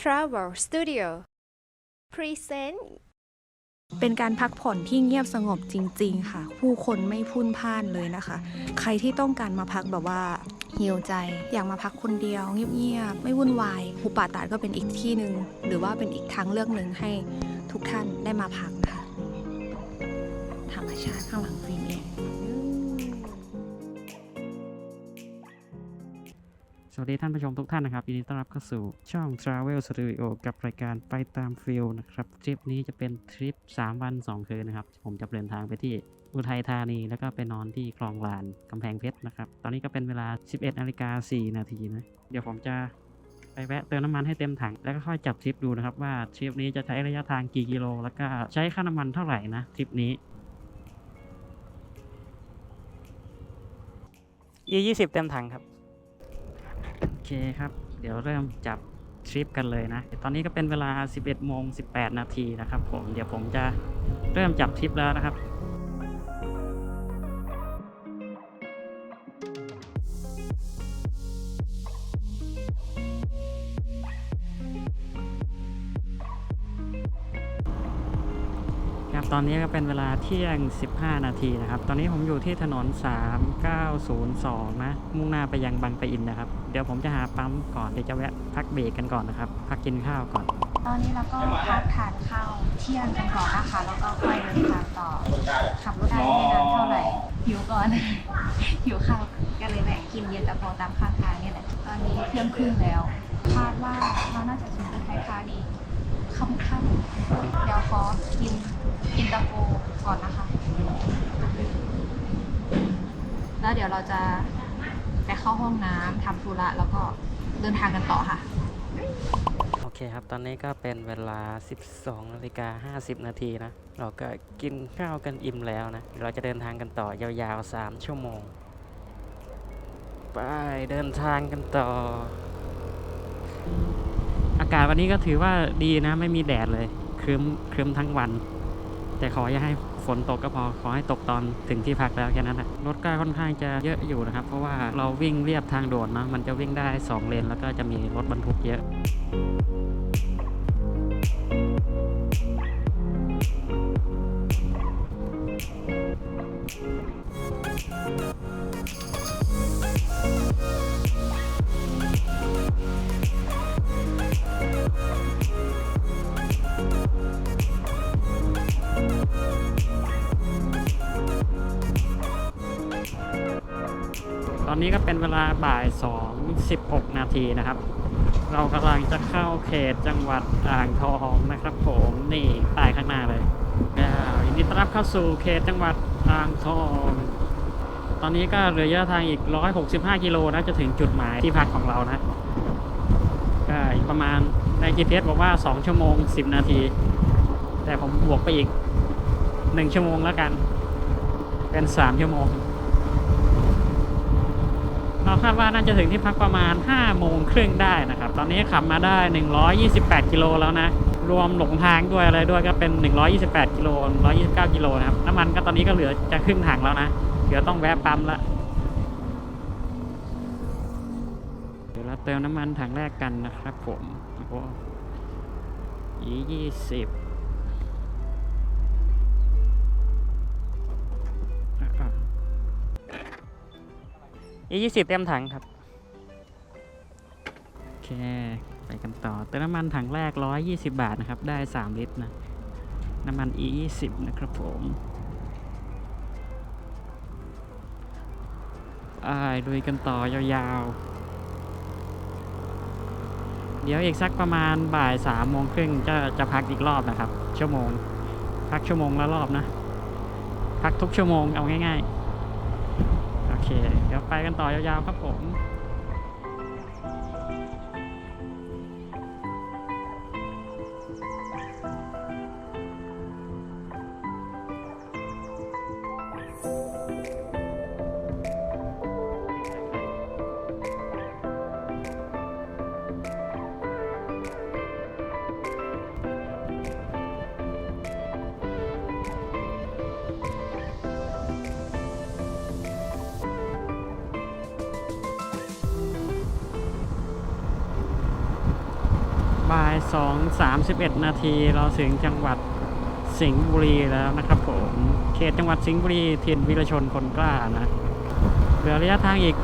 Travel Studio Present เป็นการพักผ่อนที่เงียบสงบจริง ๆ ค่ะ ผู้คนไม่พุ่นพ่านเลยนะคะ ใครที่ต้องการมาพักแบบว่าฮิวใจ อยากมาพักคนเดียว เงียบ ๆ ไม่วุ่นวายภูป่าตาดก็เป็นอีกที่หนึ่งหรือว่าเป็นอีกทางเลือกหนึ่งให้ทุกท่านได้มาพักนะคะธรรมชาติข้างหลังฟิล์มเอง วัสดีท่านผู้ชมทุกท่านนะครับยินดีต้อนรับเข้าสู่ช่อง Travel Studio กับรายการไปตามฟิลนะครับทริปนี้จะเป็นทริป 3 วัน 2 คืนนะครับ ผมจะเดินทางไปที่อุทัยธานีแล้วก็ไปนอนที่คลองลานกำแพงเพชรนะครับ ตอนนี้ก็เป็นเวลา 11นาฬิกา4นาทีนะเดี๋ยวผมจะไปแวะเติมน้ำมันให้เต็มถังแล้วก็ค่อยจับทริปดูนะครับว่าทริปนี้จะใช้ระยะทางกี่กิโล แล้วก็ใช้ค่าน้ำมันเท่าไหร่นะทริปนี้ E ยี่สิบเต็มถังครับ เคครับ เดี๋ยวเริ่มจับทริปกันเลยนะ ตอนนี้ก็เป็นเวลา 11โมง18 นาทีนะครับผม เดี๋ยวผมจะเริ่มจับทริปแล้วนะครับ ครับตอนนี้ก็เป็นเวลาเที่ยง 15 นาทีนะครับ ตอนนี้ผมอยู่ที่ถนน 3902 นะ มุ่งหน้าไปยังบางปะอินนะครับ เดี๋ยวผมจะหาปั๊มก่อน เดี๋ยวจะแวะพักเบรกกันก่อนนะครับ พักกินข้าวก่อน ตอนนี้เราก็พักทานข้าวเที่ยงกันก่อนนะคะ แล้วก็ค่อยเดินทางต่อ ขับรถได้ไม่นานเท่าไหร่ หิวก่อน หิวข้าวก็เลยแวะกินเย็นตาโฟตามข้างทางนี่แหละ ตอนนี้เที่ยงครึ่งแล้ว คาดว่าเราน่าจะถึงอุทัยธานีค่ำๆเดี๋ยวขอกิน อินตาโฟก่อนนะคะ แล้วเดี๋ยวเราจะไปเข้าห้องน้ำทำธุระแล้วก็เดินทางกันต่อค่ะ โอเคครับ ตอนนี้ก็เป็นเวลา 12นาฬิกา50 นาทีนะ เราก็กินข้าวกันอิ่มแล้วนะเดี๋ยวเราจะเดินทางกันต่อยาวๆ 3 ชั่วโมง ไปเดินทางกันต่อ อากาศวันนี้ก็ถือว่าดีนะ ไม่มีแดดเลยครึ้มครึ้มทั้งวัน แต่ขออย่าให้ฝนตกก็พอขอให้ตกตอนถึงที่พักแล้วแค่นั้นนะรถก็ค่อนข้างจะเยอะอยู่นะครับ เพราะว่าเราวิ่งเรียบทางด่วนเนาะมันจะวิ่งได้ 2 เลน แล้วก็จะมีรถบรรทุกเยอะ อนนี้ก็เป็นเวลาบ่าย2 16 นาทีนะครับ เรากำลังจะเข้าเขตจังหวัดอ่างทองนะครับ ผมนี่ป้ายข้างหน้าเลยยินดีต้อนรับเข้าสู่เขตจังหวัดอ่างทอง ตอนนี้ก็เหลือระยะทางอีก 165 กิโลนะจะถึงจุดหมายที่พักของเรานะก็อีกประมาณใน GPS บอกว่า 2 ชั่วโมง 10 นาที แต่ผมบวกไปอีก 1 ชั่วโมงแล้วกัน เป็น 3 ชั่วโมง เราคาดว่าน่าจะถึงที่พักประมาณ5โมงครึ่งได้นะครับ ตอนนี้ขับมาได้ 128 กิโลแล้วนะ รวมหลงทางด้วยอะไรด้วยก็เป็น 128 กิโล 129 กิโลนะครับ น้ำมันก็ตอนนี้ก็เหลือจะครึ่งถังแล้วนะ เดี๋ยวต้องแวะปั๊มละ เดี๋ยวเราเติมน้ำมันถังแรกกันนะครับผมโอ้โหยี่ยี่สิบ ยี่สิบเต็มถังครับ โอเค ไปกันต่อเติมน้ำมันถังแรก120บาทนะครับ ได้3ลิตรนะ น้ำมัน E 20นะครับผมอ่ายลุยกันต่อยาวๆ เดี๋ยวอีกสักประมาณบ่ายสามโมงครึ่งจะจะพักอีกรอบนะครับ ชั่วโมง พักชั่วโมงละรอบนะ พักทุกชั่วโมงเอาง่าย ๆ เค เดี๋ยวไปกันต่อยาวๆครับผม บ่ายสองสามสิบเอ็ดนาทีเราถึงจังหวัดสิงห์บุรีแล้วนะครับผม เขตจังหวัดสิงห์บุรีถิ่นวิรชนคนกล้านะเหลือระยะทางอีก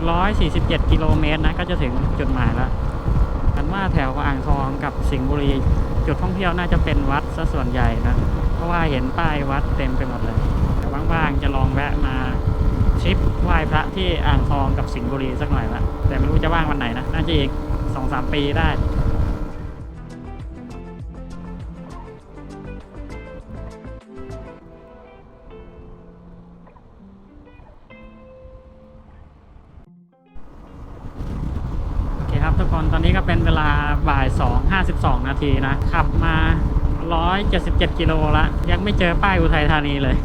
147 กิโลเมตรนะ ก็จะถึงจุดหมายแล้วกันว่าแถวอ่างทองกับสิงห์บุรี จุดท่องเที่ยวน่าจะเป็นวัดซะส่วนใหญ่นะ เพราะว่าเห็นป้ายวัดเต็มไปหมดเลยแต่ว่างๆจะลองแวะมาทริปไหว้พระที่อ่างทองกับสิงห์บุรีสักหน่อยละแต่ไม่รู้จะว่างวันไหนนะ น่าจะอีก 2-3 ปีได้ ทีนะ ขับมา 177 กิโลละยังไม่เจอป้ายอุทัยธานีเลย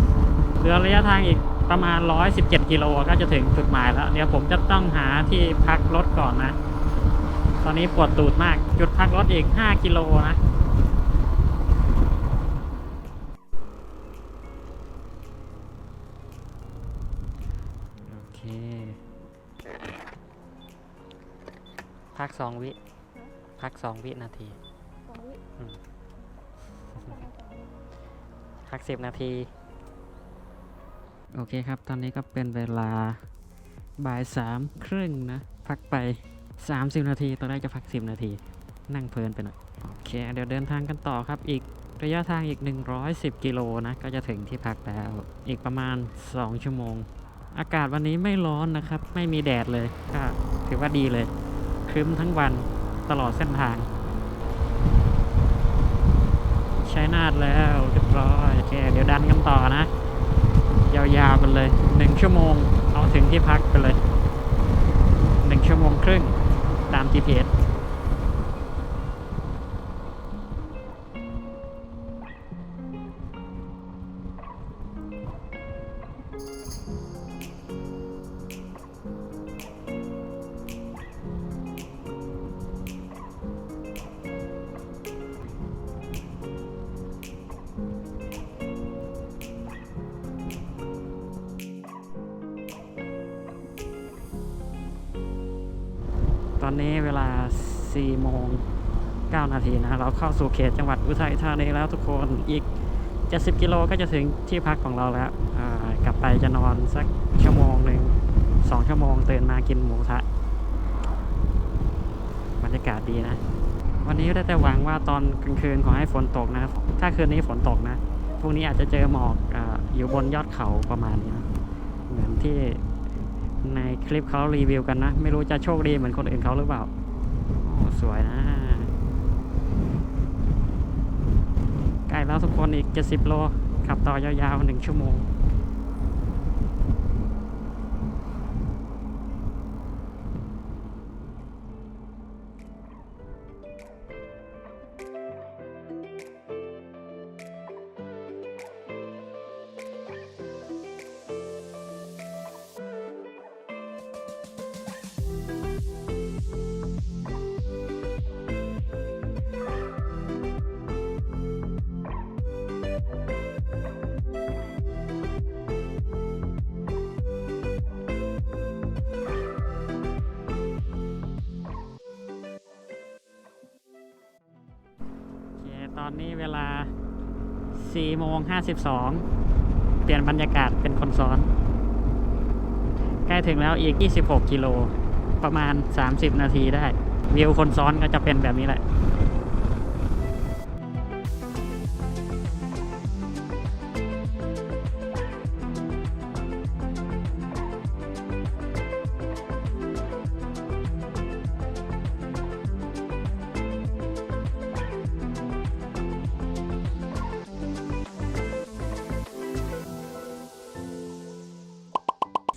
เหลือระยะทางอีกประมาณ 117 กิโลก็จะถึงจุดหมายแล้ว เดี๋ยวผมจะต้องหาที่พักรถก่อนนะ ตอนนี้ปวดตูดมาก จุดพักรถอีก 5 กิโลนะโอเคพักสองวิ พักสองวินาที พักสิบนาที โอเคครับ ตอนนี้ก็เป็นเวลาบ่ายสามครึ่งนะ พักไป 30 นาที ตอนแรกจะพัก 10 นาที นั่งเพลินไปหน่อย โอเค เดี๋ยวเดินทางกันต่อครับ อีกระยะทางอีก 110 กิโลนะ ก็จะถึงที่พักแล้ว อีกประมาณ 2 ชั่วโมง อากาศวันนี้ไม่ร้อนนะครับ ไม่มีแดดเลย ก็ถือว่าดีเลยครึ้มทั้งวันตลอดเส้นทาง ช้นาดแล้วเรียบร้อยโอเคเดี๋ยวดันกันต่อนะ ยาวๆไปเลยหนึ่งชั่วโมงเอาถึงที่พักไปเลยหนึ่งชั่วโมงครึ่งตาม GPS ตอนนี้เวลา 4 โมง 9 นาทีนะ เราเข้าสู่เขตจังหวัดอุทัยธานีแล้วทุกคนอีก 70 กิโลก็จะถึงที่พักของเราแล้ว กลับไปจะนอนสักชั่วโมงหนึ่งสองชั่วโมงตื่นมากินหมูทะบรรยากาศดีนะ วันนี้ได้แต่หวังว่าตอนกลางคืนขอให้ฝนตกนะ ถ้าคืนนี้ฝนตกนะพรุ่งนี้อาจจะเจอหมอกออยู่บนยอดเขาประมาณนี้นะเหมือนที่ คลิปเขารีวิวกันนะ ไม่รู้จะโชคดีเหมือนคนอื่นเขาหรือเปล่าสวยนะ ใกล้แล้วทุกคนอีก 70 โล ขับต่อยาวๆ 1 ชั่วโมง อนนี้เวลา4โมง52 เปลี่ยนบรรยากาศเป็นคนซ้อน ใกล้ถึงแล้วอีก 26 กิโล ประมาณ 30 นาทีได้ วิวคนซ้อนก็จะเป็นแบบนี้แหละ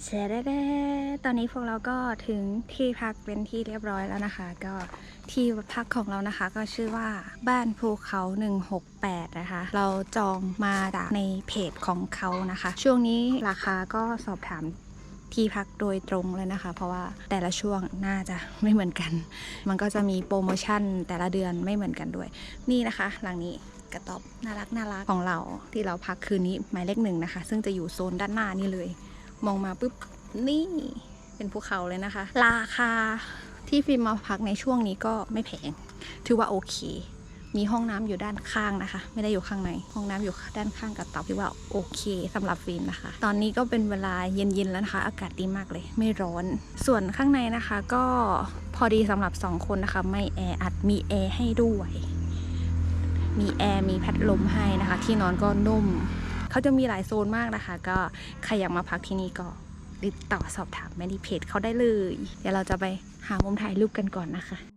เชดเดตอนนี้พวกเราก็ถึงที่พักเป็นที่เรียบร้อยแล้วนะคะ ก็ที่พักของเรานะคะก็ชื่อว่าบ้านภูเขา 168 นะคะ เราจองมาจากในเพจของเขานะคะ ช่วงนี้ราคาก็สอบถามที่พักโดยตรงเลยนะคะ เพราะว่าแต่ละช่วงน่าจะไม่เหมือนกัน มันก็จะมีโปรโมชั่นแต่ละเดือนไม่เหมือนกันด้วย นี่นะคะหลังนี้กระต๊อบน่ารักน่ารักของเราที่เราพักคืนนี้หมายเลขหนึ่งนะคะ ซึ่งจะอยู่โซนด้านหน้านี่เลย มองมาปุ๊บนี่เป็นภูเขาเลยนะคะ ราคาที่ฟิล์มมาพักในช่วงนี้ก็ไม่แพง ถือว่าโอเค มีห้องน้ำอยู่ด้านข้างนะคะ ไม่ได้อยู่ข้างใน ห้องน้ำอยู่ด้านข้างกับเตาถือว่าโอเคสำหรับฟิล์มนะคะ ตอนนี้ก็เป็นเวลาเย็นๆแล้วนะคะ อากาศดีมากเลย ไม่ร้อน ส่วนข้างในนะคะก็พอดีสำหรับสองคนนะคะ ไม่แออัดมีแอร์ให้ด้วย มีแอร์มีพัดลมให้นะคะ ที่นอนก็นุ่ม เขาจะมีหลายโซนมากนะคะ ก็ใครอยากมาพักที่นี่ก็ติดต่อสอบถามแม่ดีเพจเขาได้เลย เดี๋ยวเราจะไปหามุมถ่ายรูปกันก่อนนะคะ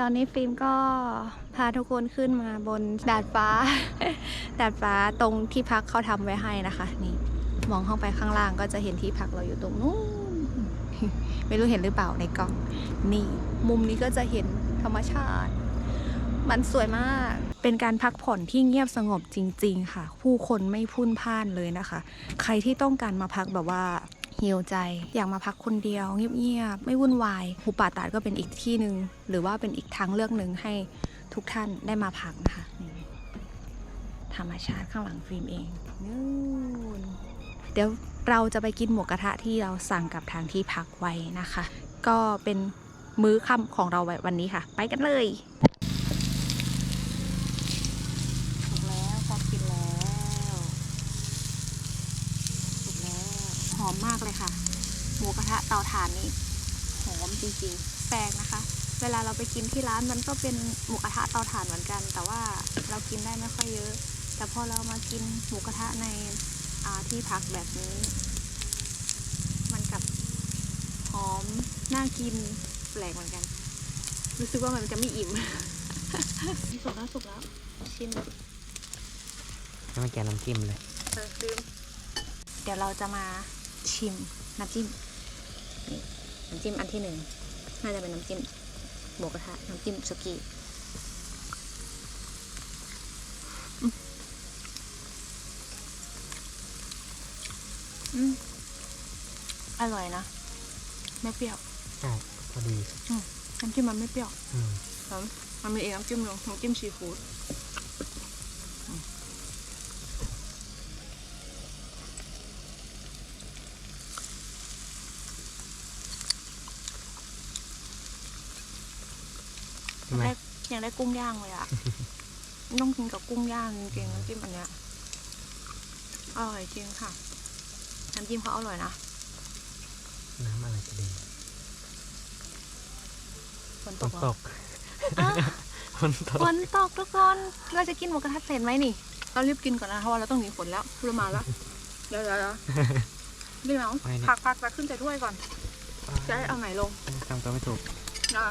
ตอนนี้ฟิล์มก็พาทุกคนขึ้นมาบนดาดฟ้า ดาดฟ้าตรงที่พักเขาทำไว้ให้นะคะ นี่ มองเข้าไปข้างล่างก็จะเห็นที่พักเราอยู่ตรงนู้นไม่รู้เห็นหรือเปล่าในกล้อง นี่ มุมนี้ก็จะเห็นธรรมชาติ มันสวยมาก เป็นการพักผ่อนที่เงียบสงบจริง ๆ ค่ะ ผู้คนไม่พุ่นพ่านเลยนะคะ ใครที่ต้องการมาพักแบบว่า ฮิวใจ อยากมาพักคนเดียว เงียบๆ ไม่วุ่นวายหูป่าตาดก็เป็นอีกที่หนึ่งหรือว่าเป็นอีกทางเลือกหนึ่งให้ทุกท่านได้มาพักนะคะธรรมชาติข้างหลังฟิล์มเองนู่นเดี๋ยวเราจะไปกินหมูกระทะที่เราสั่งกับทางที่พักไว้นะคะ ก็เป็นมื้อค่ำของเราวันนี้ค่ะ ไปกันเลย ถูกแล้วพอกินแล้วถูกแล้ว ห อมมากเลยค่ะ หมูกระทะเตาถ่านนี้หอมจริงๆแปลกนะคะ เวลาเราไปกินที่ร้านมันก็เป็นหมูกระทะเตาถ่านเหมือนกัน แต่ว่าเรากินได้ไม่ค่อยเยอะ แต่พอเรามากินหมูกระทะในอ่าที่พักแบบนี้ มันกับหอมน่ากินแปลกเหมือนกัน รู้สึกว่ามันจะไม่อิ่มสุกแล้วสุกแล้วชิมแล้วมันแกะน้ำจิ้มเลยเออลืมเดี๋ยวเราจะมา ชิมน้ำจิ้มนี่น้ำจิ้มอันที่หนึ่งน่าจะเป็นน้ำจิ้มหมูกระทะน้ำจิ้มสุกี้อืมอืมอร่อยนะ ไม่เปรี้ยวใช่พอดีน้ำจิ้มมันไม่เปรี้ยวอืมแล้วมันมีเองน้ำจิ้มหนึงน้ำจิ้มซีฟู้ดอืม ใช่ไหม ได้ยังได้ กุ้งย่างเลยอะต้องกินกับกุ้งย่างจริงๆน้ำจิ้มอันเนี้ยอร่อยจริงค่ะ น้ำจิ้มเขาอร่อยนะ น้ำอะไรจะดีฝนฝตนกเหรตอกอ้าวฝนตกฝนตกทุกคน เราจะกินหมูกระทะเสร็จไหมนี่ เรารีบกินก่อนนะเพราะว่าเราต้องหนีฝนแล้วเรามาแล้ว เดี๋ยวเดี๋ยวเดี๋ยวรีบเอาไม่เนี่ยผักผักจะขึ้นใส่ถ้วยก่อน จะได้เอาไหนลง ทำตัวไม่ถูกนะ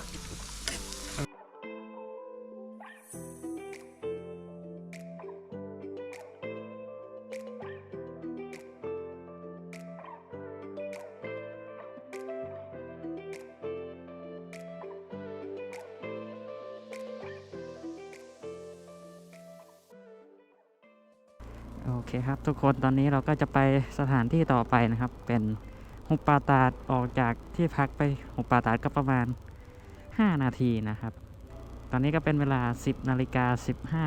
โอเคครับทุกคนตอนนี้เราก็จะไปสถานที่ต่อไปนะครับ เป็นหุบป่าตาดออกจากที่พักไปหุบป่าตาดก็ประมาณ 5 นาทีนะครับ ตอนนี้ก็เป็นเวลา 10นาฬิกา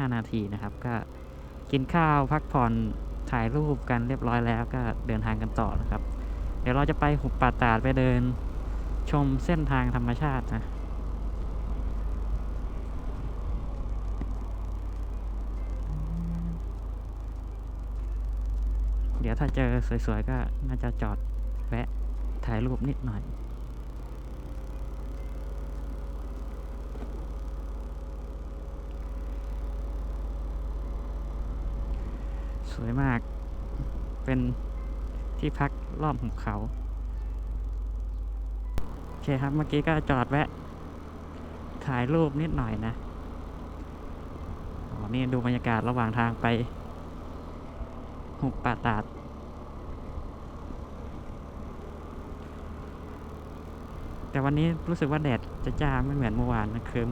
15 นาทีนะครับ ก็กินข้าวพักผ่อนถ่ายรูปกันเรียบร้อยแล้วก็เดินทางกันต่อนะครับ เดี๋ยวเราจะไปหุบป่าตาดไปเดินชมเส้นทางธรรมชาตินะ ถ้าเจอสวยๆ ก็น่าจะจอดแวะถ่ายรูปนิดหน่อยสวยมาก เป็นที่พักรอบหุบเขา โอเคครับ เมื่อกี้ก็จอดแวะ ถ่ายรูปนิดหน่อยนะอ๋อนี่ดูบรรยากาศระหว่างทางไป หุบป่าตาด แต่วันนี้รู้สึกว่าแดดจะจ้าไม่เหมือนเมื่อวานนะคือ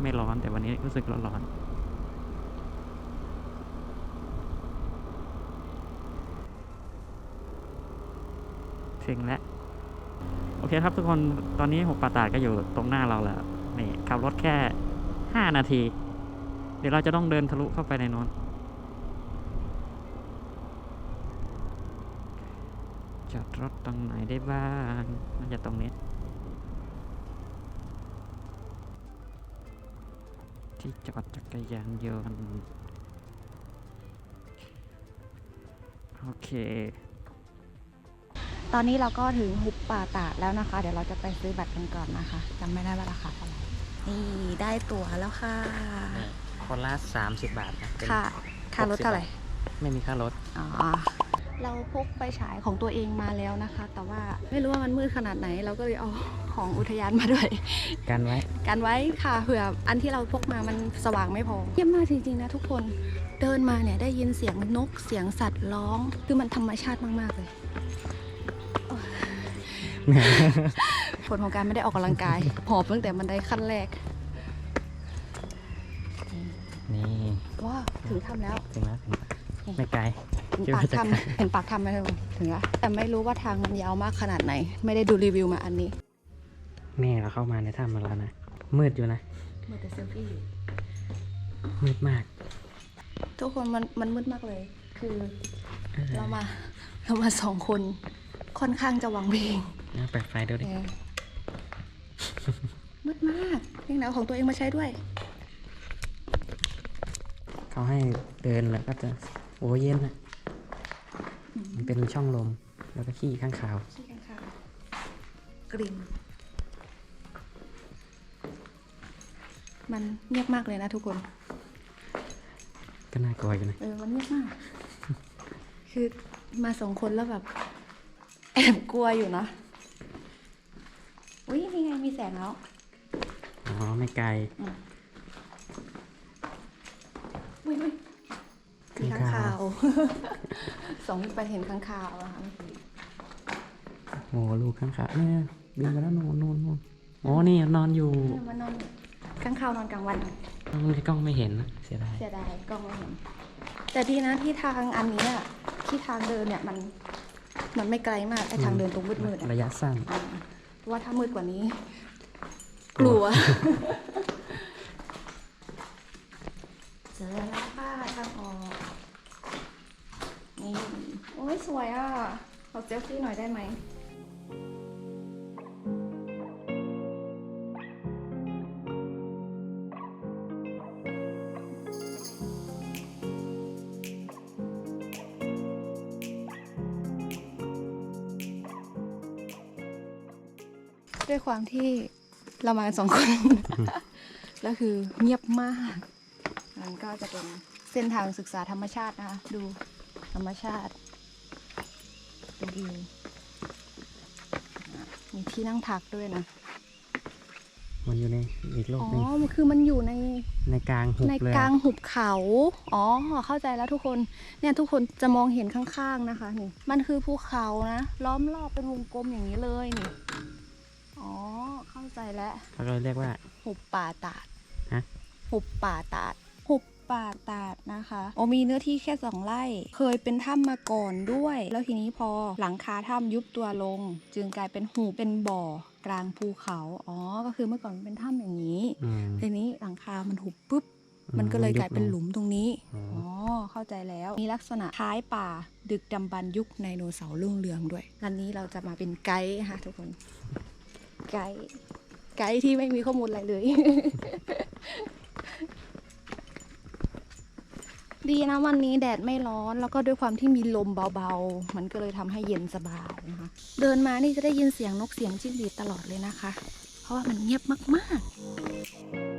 ไม่ร้อนแต่วันนี้รู้สึกร้อนๆถึงแล้วโอเคครับทุกคนตอนนี้หกป่าตาดก็อยู่ตรงหน้าเราแล้วนี่ขับรถแค่ห้านาที เดี๋ยวเราจะต้องเดินทะลุเข้าไปในน้นจอดรถตรงไหนได้บ้างน่าจะตรงนี้ ที่จอดจักรยานยนต์โอเค ตอนนี้เราก็ถึงหุบป่าตาดแล้วนะคะ เดี๋ยวเราจะไปซื้อบัตรกันก่อนนะคะจำไม่ได้ว่าราคาเท่าไหร่นี่ได้ตั๋วแล้วค่ะนี่คนละ30 บาทนะเป็นค่ะค่ารถเท่าไหร่ ไม่มีค่ารถ อ๋อ เราพกไปฉายของตัวเองมาแล้วนะคะ แต่ว่าไม่รู้ว่ามันมืดขนาดไหน เราก็เลยเอาของอุทยานมาด้วย กันไว้ กันไว้ค่ะเผื่ออันที่เราพกมามันสว่างไม่พอ เยี่ยมมากจริงๆนะทุกคน เดินมาเนี่ยได้ยินเสียงนกเสียงสัตว์ร้อง คือมันธรรมชาติมากๆเลยผลของการไม่ได้ออกกำลังกายหอบตั้งแต่มันได้ขั้นแรก นี่ ว้าวถึงทำแล้วถึงแล้ว ถึงแล้ว ไม่ไกล เห็นคิดปาว่ากจะทำเห็นปากทำไหมทุกคนถึงแล้วแต่ไม่รู้ว่าทางมันยาวมากขนาดไหน ไม่ได้ดูรีวิวมาอันนี้ แม่เราเข้ามาในถ้ำมาแล้วนะ มืดอยู่นะ มือแต่เซลฟี่มืดมาก ทุกคนมันมันมืดมากเลย คือเออเรามาเรามาสองคนค่อนข้างจะหวังเวงนะเปิดไฟดูดิเออมืดมากเพียงแล้วของตัวเองมาใช้ด้วย เขาให้เดินแล้วก็จะโอ้เย็นนะ มันเป็นช่องลม แล้วก็ขี้ข้างขาวชี้กันค่ะกลิ่นมันเงียบมากเลยนะทุกคน ก็น่ากลัวอยู่นะเออมันเงียบมาก คือมาสองคนแล้วแบบ แอบกลัวอยู่นะอุ้ยนี่ไงมีแสงแล้ว อ๋อ ไม่ไกลอุ้ยอุ้ย มีข้างข้างคาคาววสองไปเห็นข้างคาวอะค่ะโอ้ลูกข้างขาวเนี่ยบินไปแล้วนู่นนู่นนู่นอ๋อนี่นอนอยู่เนี่ยมันนอนข้างคาวนอนกลางวันในกล้องไม่เห็นนะเสียดายเสียดายกล้องไม่เห็น แต่ดีนะที่ทางอันนี้อะที่ทางเดินเนี่ยมันมันไม่ไกลมากไอ้ทางเดินตรงมืดๆอะระยะสั้นอ่าเพราะว่าถ้ามืดกว่านี้ กลัวเจอแล้วค่ะทางออกนี่โอ้ยสวยอะ ขอเซลฟี่หน่อยได้ไหม ด้วยความที่เรามากันสองคน แล้วคือเงียบมากมันก็จะเป็นเส้นทางศึกษาธรรมชาตินะคะ ดูธรรมชาติ ดูวิวอะมีที่นั่งพักด้วยนะ มันอยู่ในอีกโลกอ๋อ หนึงมันคือมันอยู่ใน ในกลางหุบในเลยกลางหุบเขา อ๋อ เข้าใจแล้วทุกคน เนี่ยทุกคนจะมองเห็นข้างๆนะคะนี่ มันคือภูเขานะ ล้อมรอบเป็นวงกลมอย่างนี้เลยนี่ อ๋อ เข้าใจแล้ว เขาก็เลยเรียกว่า หุบป่าตาดฮะ หุบป่าตาด หุบ ป่าตาดนะคะ โอมีเนื้อที่แค่สองไร่ เคยเป็นถ้ำมาก่อนด้วย แล้วทีนี้พอหลังคาถ้ำยุบตัวลง จึงกลายเป็นหุบเป็นบ่อกลางภูเขา อ๋อ ก็คือเมื่อก่อนมันเป็นถ้ำอย่างนี้อืมทีนี้หลังคามันหุบปุ๊บ มันก็เลยกลายเป็นหลุมตรงนี้ อ๋ออ๋อเข้าใจแล้ว มีลักษณะคล้ายป่า ดึกดำบรรพ์ยุคไดโนเสาร์รุ่งเรืองด้วยรันนี้เราจะมาเป็นไกด์ค่ะทุกคน ไกด์ไกด์ที่ไม่มีข้อมูลอะไรเลย ดีนะวันนี้แดดไม่ร้อน แล้วก็ด้วยความที่มีลมเบาๆ มันก็เลยทำให้เย็นสบายนะคะ เดินมานี่จะได้ยินเสียงนกเสียงจิ้งหรีดตลอดเลยนะคะ เพราะว่ามันเงียบมากๆ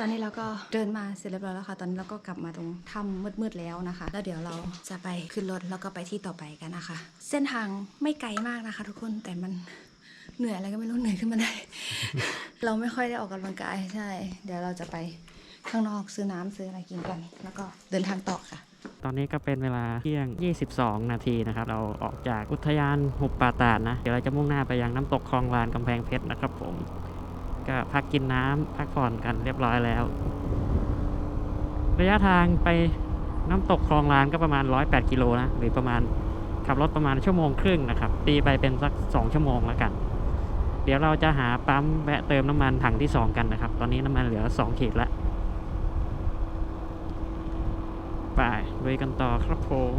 ตอนนี้เราก็เดินมาเสร็จเรียบร้อยแล้วค่ะ ตอนนี้เราก็กลับมาตรงถ้ำมืดๆแล้วนะคะ แล้วเดี๋ยวเราจะไปขึ้นรถแล้วก็ไปที่ต่อไปกันนะคะ เส้นทางไม่ไกลมากนะคะ ทุกคนแต่มันเหนื่อยอะไรก็ไม่รู้เหนื่อยขึ้นมาได้ เราไม่ค่อยได้ออกกำลังกายใช่ เดี๋ยวเราจะไปข้างนอกซื้อน้ำซื้ออะไรกินกัน แล้วก็เดินทางต่อค่ะตอนนี้ก็เป็นเวลาเที่ยง 22 นาทีนะครับ เราออกจากอุทยานหุบป่าตาดนะ เดี๋ยวเราจะมุ่งหน้าไปยังน้ำตกคลองลานกำแพงเพชรนะครับผม ก็พักกินน้ำพักผ่อนกันเรียบร้อยแล้ว ระยะทางไปน้ำตกคลองลานก็ประมาณ 108 กิโลนะ หรือประมาณขับรถประมาณชั่วโมงครึ่งนะครับ ตีไปเป็นสัก 2 ชั่วโมงแล้วกัน เดี๋ยวเราจะหาปั๊มแวะเติมน้ำมันถังที่ 2 กันนะครับ ตอนนี้น้ำมันเหลือ 2 ขีดล้วไปลุยกันต่อครับผม